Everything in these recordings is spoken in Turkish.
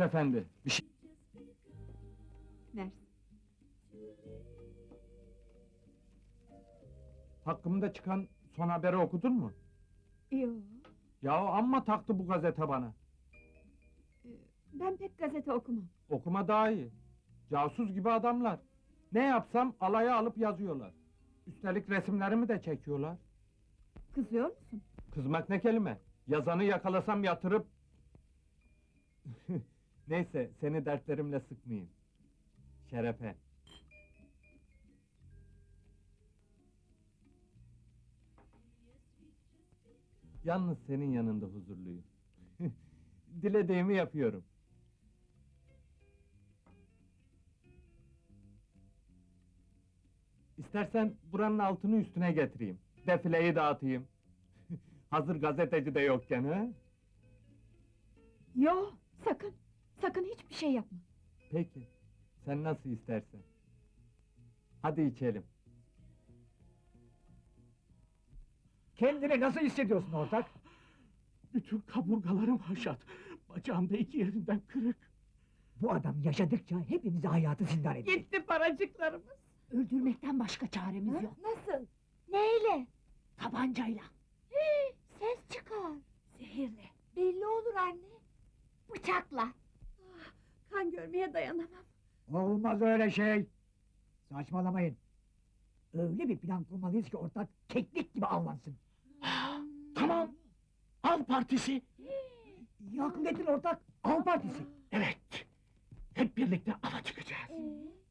efendi. Bir şey... Mersi. Hakkımda çıkan son haberi okudun mu? Yo, Ya amma taktı bu gazete bana. ben pek gazete okumam. Okuma daha iyi. Casus gibi adamlar. Ne yapsam alaya alıp yazıyorlar. Üstelik resimlerimi de çekiyorlar. Kızıyor musun? Kızmak ne kelime? Yazanı yakalasam yatırıp... Neyse, seni dertlerimle sıkmayayım. Şerefe. Yalnız senin yanında huzurluyum. Dilediğimi yapıyorum. İstersen buranın altını üstüne getireyim. Defileyi dağıtayım. Hazır gazeteci de yokken ha? Yo, sakın. Sakın hiçbir şey yapma. Peki. Sen nasıl istersen. Hadi içelim. Kendini nasıl hissediyorsun ortak? Bütün kaburgalarım haşat. Bacağımda iki yerinden kırık. Bu adam yaşadıkça hepimize hayatı zindan edecek. Gitti paracıklarımız. Öldürmekten başka çaremiz yok. Nasıl? Neyle? Tabancayla. Ses çıkar. Zehirle. Belli olur anne. Bıçakla. Kan görmeye dayanamam. Olmaz öyle şey. Saçmalamayın. Öyle bir plan kurmalıyız ki ortak keklik gibi avlansın. Tamam. Av partisi. İyi akıl ettin ortak. Av partisi. Evet. Hep birlikte ava çıkacağız.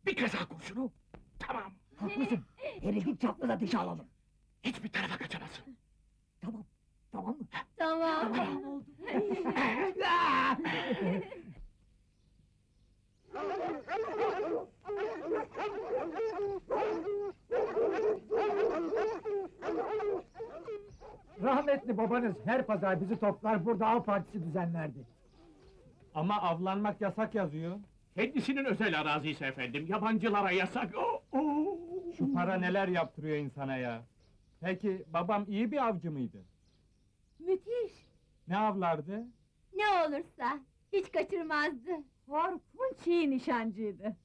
Bir kaza kurşunu. Tamam. Haklısın. Herifi çaplı da dışa alalım. Hiçbir tarafa kaçamazsın. Tamam. Tamam mı? Tamam. Tamam oldu. Rahmetli babanız her pazar bizi toplar burada av partisi düzenlerdi. Ama avlanmak yasak yazıyor. Kendisinin özel arazisi efendim. Yabancılara yasak. Oo, oo. Şu para neler yaptırıyor insana ya. Peki babam iyi bir avcı mıydı? Müthiş. Ne avlardı? Ne olursa. Hiç kaçırmazdı. Korkunç iyi nişancıydı.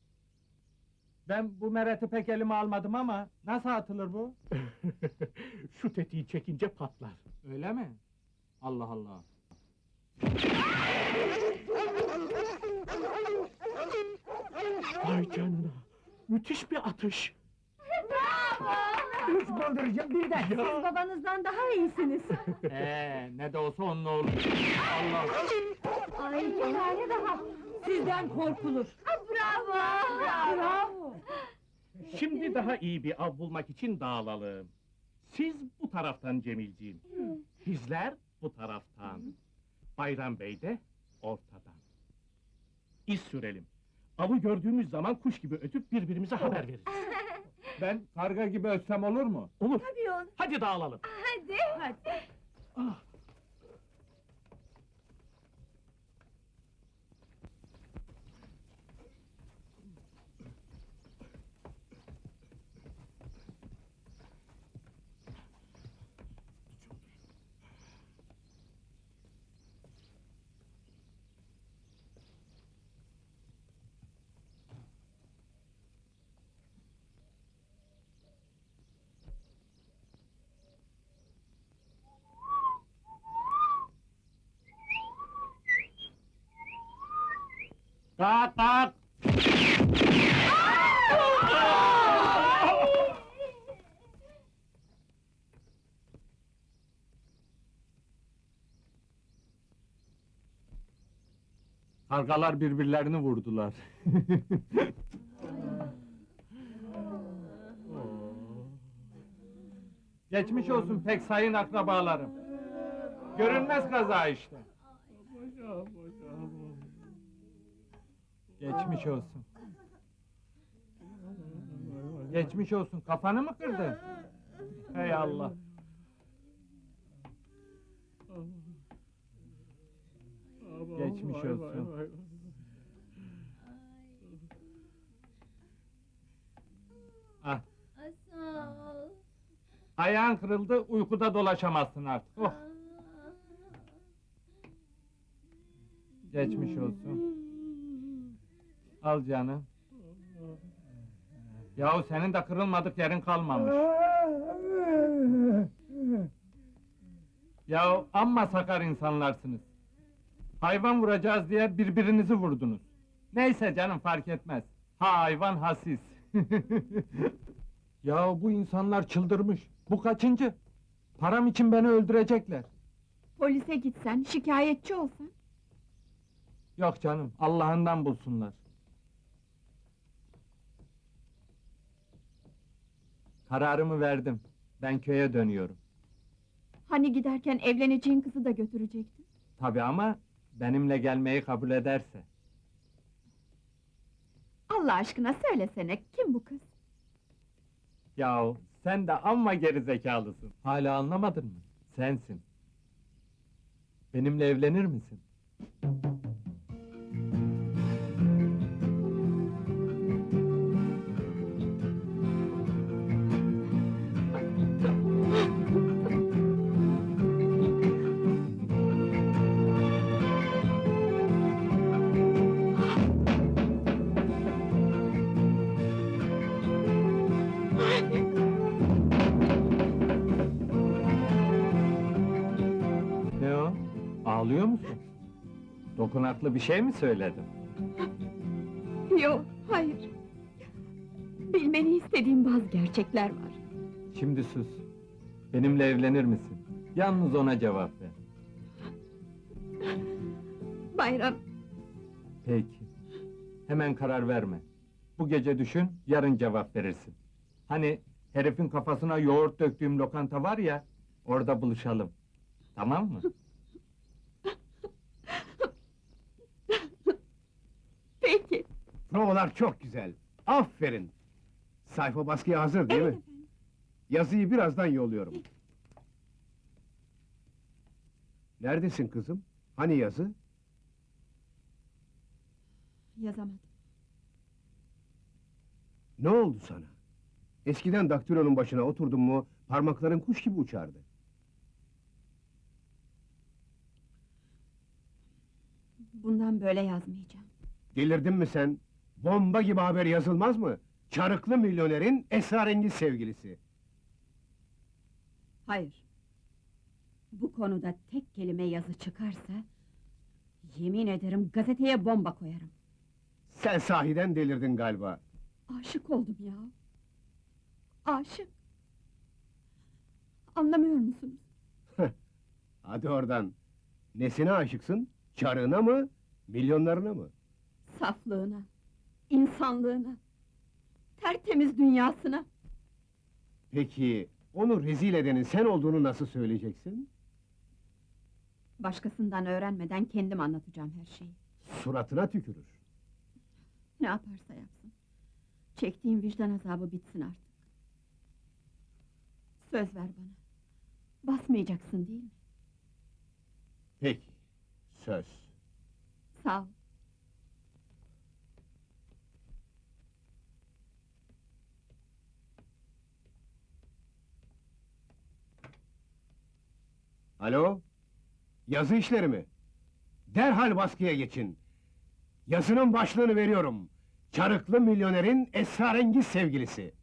Ben bu mereti pek elime almadım ama nasıl atılır bu? Şu tetiği çekince patlar. Öyle mi? Allah Allah. Vay canına. Müthiş bir atış. Üç bıldırıcın birden. Siz babanızdan daha iyisiniz. Ee, ne de olsa onun oğlu. Allah. Ay bir tane daha. Sizden korkulur. Bravo. Bravo. Şimdi daha iyi bir av bulmak için dağılalım. Siz bu taraftan Cemilciğim. Bizler bu taraftan. Bayram Bey de ortadan. İz sürelim. Avı gördüğümüz zaman kuş gibi ötüp birbirimize haber veririz. Ben karga gibi ötsem olur mu? Olur. Tabii olur. Hadi dağılalım. Hadi. Hadi. Ah, Kalk kalk. Kargalar birbirlerini vurdular. Geçmiş olsun pek sayın akrabalarım. Görünmez kaza işte. Geçmiş olsun. Geçmiş olsun. Kafanı mı kırdın? Hey Allah. Geçmiş olsun. Ah, ayağın kırıldı, uykuda dolaşamazsın artık. Oh, geçmiş olsun. Al canım. Yahu senin de kırılmadık yerin kalmamış. Yahu amma sakar insanlarsınız. Hayvan vuracağız diye birbirinizi vurdunuz. Neyse canım fark etmez. Ha hayvan ha siz. ya bu insanlar çıldırmış. Bu kaçıncı? Param için beni öldürecekler. Polise gitsen, şikayetçi olsan. Yok canım, Allah'ından bulsunlar. Kararımı verdim. Ben köye dönüyorum. Hani giderken evleneceğin kızı da götürecektin. Tabii ama benimle gelmeyi kabul ederse. Allah aşkına söylesene, kim bu kız? Yahu sen de amma gerizekalısın. Hala anlamadın mı? Sensin. Benimle evlenir misin? Ağlıyor musun? Dokunaklı bir şey mi söyledim? Yok, hayır. Bilmeni istediğim bazı gerçekler var. Şimdi sus. Benimle evlenir misin? Yalnız ona cevap ver. Bayram, Peki. Hemen karar verme. Bu gece düşün, yarın cevap verirsin. Hani herifin kafasına yoğurt döktüğüm lokanta var ya, orada buluşalım. Tamam mı? peki. Provalar çok güzel. Aferin. Sayfa baskıya hazır değil mi? Yazıyı birazdan yolluyorum. Neredesin kızım? Hani yazı? Yazamadım. Ne oldu sana? Eskiden daktilonun başına oturdun mu parmakların kuş gibi uçardı. Bundan böyle yazmayacağım. Delirdin mi sen? Bomba gibi haber yazılmaz mı? Çarıklı milyonerin esrarengiz sevgilisi. Hayır. Bu konuda tek kelime yazı çıkarsa... ...yemin ederim gazeteye bomba koyarım. Sen sahiden delirdin galiba. Aşık oldum ya. Aşık. Anlamıyor musunuz? Hadi oradan. Nesine aşıksın? Çarığına mı? Milyonlarına mı? Saflığına, insanlığına, tertemiz dünyasına. Peki, onu rezil edenin sen olduğunu nasıl söyleyeceksin? Başkasından öğrenmeden kendim anlatacağım her şeyi. Suratına tükürür. Ne yaparsa yapsın. Çektiğim vicdan azabı bitsin artık. Söz ver bana. Basmayacaksın değil mi? Peki, söz. Sağ ol. Alo? Yazı işleri mi? Derhal baskıya geçin. Yazının başlığını veriyorum. Çarıklı milyonerin esrarengiz sevgilisi.